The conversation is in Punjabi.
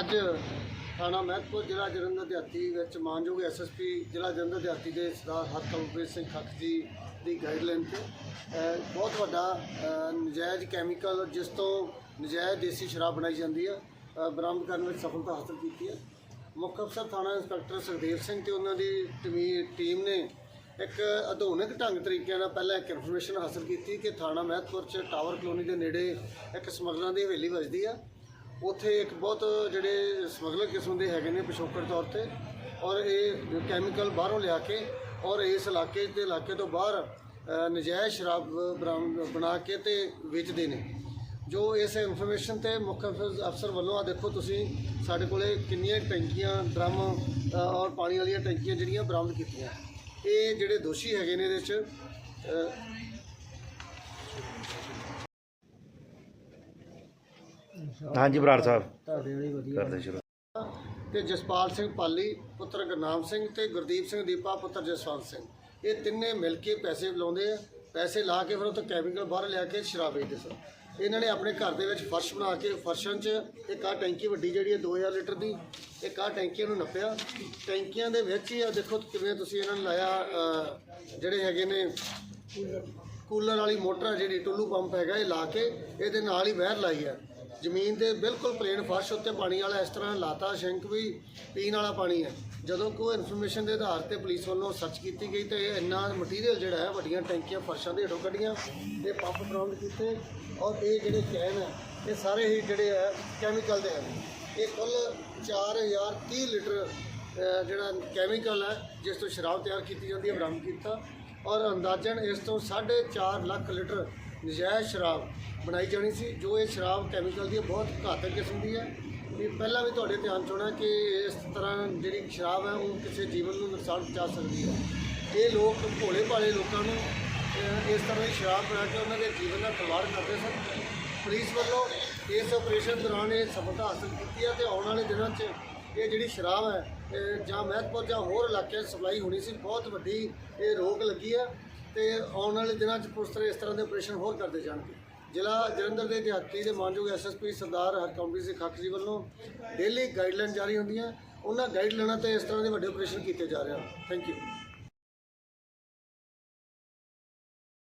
ਅੱਜ ਥਾਣਾ ਮਹਿਤਪੁਰ ਜ਼ਿਲ੍ਹਾ ਜਲੰਧਰ ਦਿਹਾਤੀ ਵਿੱਚ ਮਾਨਯੋਗ ਐਸਐਸਪੀ ਜ਼ਿਲ੍ਹਾ ਜਲੰਧਰ ਦਿਹਾਤੀ ਦੇ ਸਰਦਾਰ ਹਰਕਮਪ੍ਰੀਤ ਸਿੰਘ ਖੱਖ ਜੀ ਦੀ ਗਾਈਡਲਾਈਨ ਤੇ ਬਹੁਤ ਵੱਡਾ ਨਜਾਇਜ਼ ਕੈਮੀਕਲ ਜਿਸ ਤੋਂ ਨਜਾਇਜ਼ ਦੇਸੀ ਸ਼ਰਾਬ ਬਣਾਈ ਜਾਂਦੀ ਹੈ ਬਰਾਮਦ ਕਰਨ ਵਿੱਚ ਸਫਲਤਾ ਹਾਸਲ ਕੀਤੀ ਹੈ ਮੁੱਖ ਅਫਸਰ ਥਾਣਾ ਇੰਸਪੈਕਟਰ ਸੁਖਦੇਵ ਸਿੰਘ ਤੇ ਉਹਨਾਂ ਦੀ ਟੀਮੀ- ਟੀਮ ਨੇ ਇੱਕ ਆਧੁਨਿਕ ਢੰਗ ਤਰੀਕੇ ਨਾਲ ਪਹਿਲਾਂ ਇੱਕ ਇਨਫੋਰਮੇਸ਼ਨ ਹਾਸਲ ਕੀਤੀ ਕਿ ਥਾਣਾ ਮਹਿਤਪੁਰ ਚ ਟਾਵਰ ਕਲੋਨੀ ਦੇ ਨੇੜੇ ਇੱਕ ਸਮਗਲਰਾਂ ਦੀ ਹਵੇਲੀ ਵੱਜਦੀ ਆ। ਉੱਥੇ ਇੱਕ ਬਹੁਤ ਜਿਹੜੇ ਸਮਗਲਰ ਕਿਸਮ ਦੇ ਹੈਗੇ ਨੇ ਪਿਛੋਕੜ ਤੌਰ ਤੇ ਔਰ ਇਹ ਕੈਮੀਕਲ ਬਾਹਰੋਂ ਲਿਆ ਕੇ ਔਰ ਇਸ ਇਲਾਕੇ ਦੇ ਇਲਾਕੇ ਤੋਂ ਬਾਹਰ ਨਜਾਇਜ਼ ਸ਼ਰਾਬ ਬਰਾਮਦ ਬਣਾ ਕੇ ਤੇ ਵੇਚਦੇ ਨੇ। ਜੋ ਇਸ ਇਨਫੋਰਮੇਸ਼ਨ ਤੇ ਮੁੱਖ ਅਫਸਰ ਅਫਸਰ ਵੱਲੋਂ ਆ ਦੇਖੋ ਤੁਸੀਂ, ਸਾਡੇ ਕੋਲੇ ਕਿੰਨੀਆਂ ਟੈਂਕੀਆਂ, ਡਰਮ ਔਰ ਪਾਣੀ ਵਾਲੀਆਂ ਟੈਂਕੀਆਂ ਜਿਹੜੀਆਂ ਬਰਾਮਦ ਕੀਤੀਆਂ। ਇਹ ਜਿਹੜੇ ਦੋਸ਼ੀ ਹੈਗੇ ਨੇ ਇਹਦੇ ਚ ਹਾਂਜੀ ਬਰਾੜ ਸਾਹਿਬ। ਤੁਹਾਡੇ ਲਈ ਵਧੀਆ। ਕਰਦੇ ਸ਼ੁਰੂ। ਤੇ ਜਸਪਾਲ ਸਿੰਘ ਪਾਲੀ ਪੁੱਤਰ ਗੁਰਨਾਮ ਸਿੰਘ ਤੇ ਗੁਰਦੀਪ ਸਿੰਘ ਦੀਪਾ ਪੁੱਤਰ ਜਸਵੰਤ ਸਿੰਘ। ਇਹ ਤਿੰਨੇ ਮਿਲ ਕੇ ਪੈਸੇ ਲਾਉਂਦੇ ਆ। ਪੈਸੇ ਲਾ ਕੇ ਫਿਰ ਉਹ ਤੋਂ ਕੈਮੀਕਲ ਬਾਹਰ ਲਿਆ ਕੇ ਸ਼ਰਾਬ ਵੇਚਦੇ ਸਨ। ਇਹਨਾਂ ਨੇ ਆਪਣੇ ਘਰ ਦੇ ਵਿੱਚ ਫਰਸ਼ ਬਣਾ ਕੇ ਫਰਸ਼ਾਂ 'ਚ ਇੱਕ ਆਹ ਟੈਂਕੀ ਵੱਡੀ ਜਿਹੜੀ ਹੈ 2000 ਲੀਟਰ ਦੀ ਇੱਕ ਆਹ ਟੈਂਕੀਆਂ ਨੂੰ ਨੱਪਿਆ। ਟੈਂਕੀਆਂ ਦੇ ਵਿੱਚ ਹੀ ਆ ਦੇਖੋ ਕਿਵੇਂ ਤੁਸੀਂ ਇਹਨਾਂ ਨੇ ਲਾਇਆ ਜਿਹੜੇ ਹੈਗੇ ਨੇ ਕੂਲਰ। ਵਾਲੀ ਮੋਟਰ ਆ ਜਿਹੜੀ ਟੁੱਲੂ ਪੰਪ ਹੈਗਾ ਇਹ ਲਾ ਕੇ ਇਹਦੇ ਨਾਲ ਹੀ ਵਹਿਰ ਲਾਈ ਹੈ ਜ਼ਮੀਨ ਦੇ ਬਿਲਕੁਲ ਪਲੇਨ ਫਰਸ਼ ਉੱਤੇ ਪਾਣੀ ਵਾਲਾ ਇਸ ਤਰ੍ਹਾਂ ਲਾਤਾ, ਸ਼ੈਂਕ ਵੀ ਪੀਣ ਵਾਲਾ ਪਾਣੀ ਹੈ। ਜਦੋਂ ਕੋਈ ਇਨਫੋਰਮੇਸ਼ਨ ਦੇ ਆਧਾਰ ਤੇ ਪੁਲਿਸ ਵੱਲੋਂ ਸਰਚ ਕੀਤੀ ਗਈ ਤੇ ਇਹ ਇੰਨਾ ਮਟੀਰੀਅਲ ਜਿਹੜਾ ਹੈ, ਵੱਡੀਆਂ ਟੈਂਕੀਆਂ, ਫਰਸ਼ਾਂ ਦੇ ਹੇਠੋਂ ਕੱਢੀਆਂ ਤੇ ਪੰਪ ਬਰਾਮਦ ਕੀਤੇ ਔਰ ਇਹ ਜਿਹੜੇ ਕੈਨ ਹੈ, ਇਹ ਸਾਰੇ ਹੀ ਜਿਹੜੇ ਹੈ ਕੈਮੀਕਲ ਦੇ ਹਨ। ਇਹ ਕੁੱਲ 4030 ਲੀਟਰ ਜਿਹੜਾ ਕੈਮੀਕਲ ਹੈ, ਜਿਸ ਤੋਂ ਸ਼ਰਾਬ ਤਿਆਰ ਕੀਤੀ ਜਾਂਦੀ ਹੈ, ਬਰਾਮਦ ਕੀਤਾ ਔਰ ਅੰਦਾਜ਼ਨ ਇਸ ਤੋਂ 4.5 ਲੱਖ ਲੀਟਰ ਨਜਾਇਜ਼ ਸ਼ਰਾਬ ਬਣਾਈ ਜਾਣੀ ਸੀ, ਜੋ ਇਹ ਸ਼ਰਾਬ ਕੈਮੀਕਲ ਦੀ ਬਹੁਤ ਘਾਤਕ ਕਿਸਮ ਦੀ ਹੈ। ਇਹ ਪਹਿਲਾਂ ਵੀ ਤੁਹਾਡੇ ਧਿਆਨ ਚ ਕਿ ਇਸ ਤਰ੍ਹਾਂ ਜਿਹੜੀ ਸ਼ਰਾਬ ਹੈ, ਉਹ ਕਿਸੇ ਜੀਵਨ ਨੂੰ ਨੁਕਸਾਨ ਪਹੁੰਚਾ ਸਕਦੀ ਹੈ। ਇਹ ਲੋਕ ਭੋਲੇ ਭਾਲੇ ਲੋਕਾਂ ਨੂੰ ਇਸ ਤਰ੍ਹਾਂ ਦੀ ਸ਼ਰਾਬ ਬਣਾ ਕੇ ਉਹਨਾਂ ਦੇ ਜੀਵਨ ਦਾ ਖਿਲਵਾੜ ਕਰਦੇ ਸਨ। ਪੁਲਿਸ ਵੱਲੋਂ ਇਸ ਆਪਰੇਸ਼ਨ ਦੌਰਾਨ ਇਹ ਸਫਲਤਾ ਹਾਸਲ ਕੀਤੀ ਹੈ ਤੇ ਆਉਣ ਵਾਲੇ ਦਿਨਾਂ 'ਚ ਇਹ ਜਿਹੜੀ ਸ਼ਰਾਬ ਹੈ ਜਾਂ ਮਹਿਤਪੁਰ ਜਾਂ ਹੋਰ ਇਲਾਕਿਆਂ 'ਚ ਸਪਲਾਈ ਹੋਣੀ ਸੀ, ਬਹੁਤ ਵੱਡੀ ਇਹ ਰੋਕ ਲੱਗੀ ਹੈ। ਤੇ ਆਉਣ ਵਾਲੇ ਦਿਨਾਂ 'ਚ ਪੁਲਿਸ ਤਰ੍ਹਾਂ ਇਸ ਤਰ੍ਹਾਂ ਦੇ ਆਪਰੇਸ਼ਨ ਹੋਰ ਕਰਦੇ ਜਾਣਗੇ। ਜ਼ਿਲ੍ਹਾ ਜਲੰਧਰ ਦੇ ਦਿਹਾਤੀ ਦੇ ਮਾਨਯੋਗ ਐਸਐਸਪੀ ਸਰਦਾਰ ਹਰਕੰਪੀ ਸਿੰਘ ਖੱਖ ਜੀ ਵੱਲੋਂ ਡੇਲੀ ਗਾਈਡਲਾਈਨ ਜਾਰੀ ਹੁੰਦੀਆਂ। ਉਹਨਾਂ ਗਾਈਡਲਾਈਨਾਂ ਤੇ ਇਸ ਤਰ੍ਹਾਂ ਦੇ ਵੱਡੇ ਆਪਰੇਸ਼ਨ ਕੀਤੇ ਜਾ ਰਹੇ ਹਨ। Thank you